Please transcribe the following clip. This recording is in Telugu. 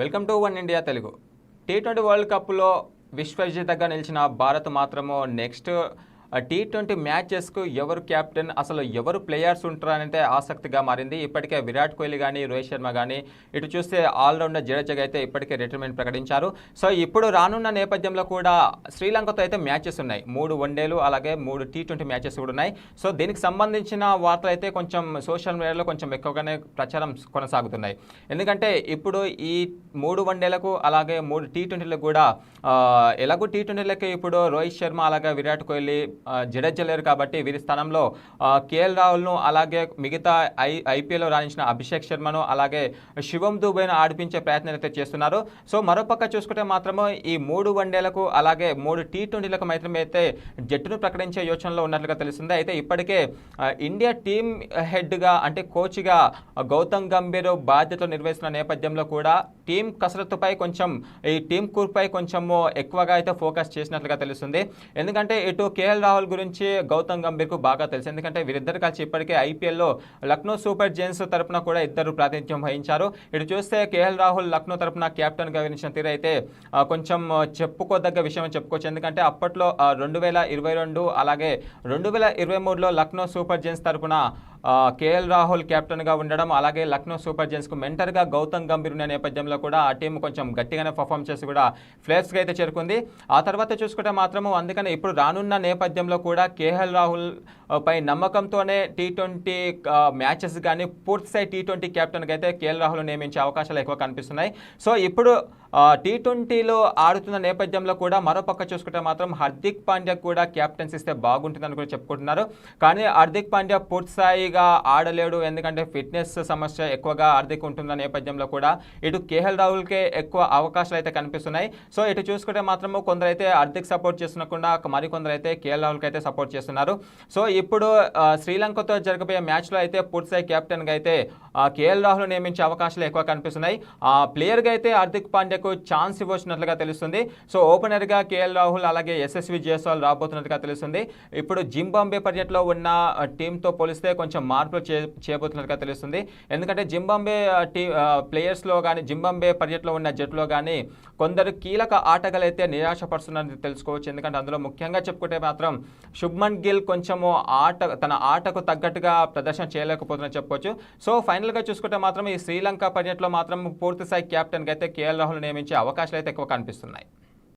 Welcome to One India Telugu. T twenty world కప్లో విశ్వవిజేతగా నిలిచిన భారత్ మాత్రము నెక్స్ట్ టీ ట్వంటీ మ్యాచెస్కు ఎవరు కెప్టెన్ అసలు ఎవరు ప్లేయర్స్ ఉంటారనంటే ఆసక్తిగా మారింది. ఇప్పటికే విరాట్ కోహ్లీ కానీ రోహిత్ శర్మ కానీ ఇటు చూస్తే ఆల్రౌండర్ జడేజాగా అయితే ఇప్పటికే రిటైర్మెంట్ ప్రకటించారు. సో ఇప్పుడు రానున్న నేపథ్యంలో కూడా శ్రీలంకతో అయితే మ్యాచెస్ ఉన్నాయి. మూడు వన్డేలు అలాగే మూడు టీ ట్వంటీ మ్యాచెస్ కూడా ఉన్నాయి. సో దీనికి సంబంధించిన వార్తలు అయితే కొంచెం సోషల్ మీడియాలో కొంచెం ఎక్కువగానే ప్రచారం కొనసాగుతున్నాయి. ఎందుకంటే ఇప్పుడు ఈ మూడు వన్డేలకు అలాగే మూడు టీ ట్వంటీలకు కూడా ఎలాగో టీ ట్వంటీలకి ఇప్పుడు రోహిత్ శర్మ అలాగే విరాట్ కోహ్లీ జడేజా లేరు కాబట్టి వీరి స్థానంలో కేఎల్ రాహుల్ను అలాగే మిగతా ఐ ఐపీఎల్లో రాణించిన అభిషేక్ శర్మను అలాగే శివం దుబేను ఆడిపించే ప్రయత్నం అయితే చేస్తున్నారు. సో మరోపక్క చూసుకుంటే మాత్రము ఈ మూడు వన్డేలకు అలాగే మూడు టీ ట్వంటీలకు మాత్రమే అయితే జట్టును ప్రకటించే యోచనలో ఉన్నట్లుగా తెలుస్తుంది. అయితే ఇప్పటికే ఇండియా టీం హెడ్గా అంటే కోచ్గా గౌతమ్ గంభీర్ బాధ్యతలు నిర్వహిస్తున్న నేపథ్యంలో కూడా టీం కసరత్తుపై కొంచెం ఈ టీం కూర్పై కొంచెము ఎక్కువగా అయితే ఫోకస్ చేసినట్లుగా తెలుస్తుంది. ఎందుకంటే ఇటు కేఎల్ రాహుల్ గురించి గౌతమ్ గంభీర్కు బాగా తెలుసు. ఎందుకంటే వీరిద్దరు కలిసి ఇప్పటికే ఐపీఎల్లో లక్నో సూపర్ జైన్స్ తరపున కూడా ఇద్దరు ప్రాతినిధ్యం వహించారు. ఇటు చూస్తే కేఎల్ రాహుల్ లక్నో తరపున కెప్టెన్గా వినిచిన తీరు అయితే కొంచెం చెప్పుకోదగ్గ విషయం చెప్పుకోవచ్చు. ఎందుకంటే అప్పట్లో రెండు వేల ఇరవై రెండు అలాగే రెండు వేల ఇరవై మూడులో లక్నో సూపర్ జైన్స్ తరపున కేఎల్ రాహుల్ కెప్టెన్గా ఉండడం అలాగే లక్నో సూపర్ జైన్స్కు మెంటర్గా గౌతమ్ గంభీర్ ఉన్న నేపథ్యంలో కూడా ఆ టీం కొంచెం గట్టిగానే పర్ఫామ్ చేసి కూడా ఫ్లేర్స్కి అయితే చేరుకుంది. ఆ తర్వాత చూసుకుంటే మాత్రము అందుకని ఇప్పుడు రానున్న నేపథ్యంలో కూడా కేఎల్ రాహుల్ పై నమ్మకంతోనే టీ ట్వంటీ మ్యాచెస్ కానీ పూర్తిస్థాయి టీ ట్వంటీ కెప్టెన్గా అయితే కేఎల్ రాహుల్ నియమించే అవకాశాలు ఎక్కువ కనిపిస్తున్నాయి. సో ఇప్పుడు టీ ట్వంటీలో ఆడుతున్న నేపథ్యంలో కూడా మరోపక్క చూసుకుంటే మాత్రం హార్దిక్ పాండ్యా కూడా క్యాప్టెన్స్ ఇస్తే బాగుంటుందని కూడా చెప్పుకుంటున్నారు. కానీ హార్దిక్ పాండ్యా పూర్తి స్థాయిగా ఆడలేడు. ఎందుకంటే ఫిట్నెస్ సమస్య ఎక్కువగా హార్దిక్ ఉంటున్న నేపథ్యంలో కూడా ఇటు కేఎల్ రాహుల్కే ఎక్కువ అవకాశాలు అయితే కనిపిస్తున్నాయి. సో ఇటు చూసుకుంటే మాత్రము కొందరైతే హార్దిక్ సపోర్ట్ చేస్తున్నకుండా మరికొందరు అయితే కేఎల్ రాహుల్కి అయితే సపోర్ట్ చేస్తున్నారు. సో ఇప్పుడు శ్రీలంకతో జరగబోయే మ్యాచ్లో అయితే పూర్తిస్థాయి కెప్టెన్గా అయితే కేఎల్ రాహుల్ నియమించే అవకాశాలు ఎక్కువ కనిపిస్తున్నాయి. ఆ ప్లేయర్గా అయితే హార్దిక్ పాండ్యకు ఛాన్స్ ఇవ్వచ్చినట్లుగా తెలుస్తుంది. సో ఓపెనర్గా కేఎల్ రాహుల్ అలాగే ఎస్ఎస్వి జయస్వాల్ రాబోతున్నట్టుగా తెలుస్తుంది. ఇప్పుడు జింబాంబే పర్యటనలో ఉన్న టీంతో పోలిస్తే కొంచెం మార్పులు చే చేయబోతున్నట్టుగా తెలుస్తుంది. ఎందుకంటే జింబాంబే టీ ప్లేయర్స్లో కానీ జింబాంబే పర్యటనలో ఉన్న జట్టులో కానీ కొందరు కీలక ఆటగాళ్ళైతే నిరాశపరుస్తున్నారని తెలుసుకోవచ్చు. ఎందుకంటే అందులో ముఖ్యంగా చెప్పుకుంటే మాత్రం శుభ్మన్ గిల్ కొంచెము ఆట తన ఆటకు తగ్గట్టుగా ప్రదర్శన చేయలేకపోతుందని చెప్పుకోవచ్చు సో ఫైనల్గా చూసుకుంటే మాత్రం ఈ శ్రీలంక పర్యటనలో మాత్రం పూర్తి స్థాయి కెప్టెన్గా అయితే కేఎల్ రాహుల్ నియమించే అవకాశాలు అయితే ఎక్కువ కనిపిస్తున్నాయి.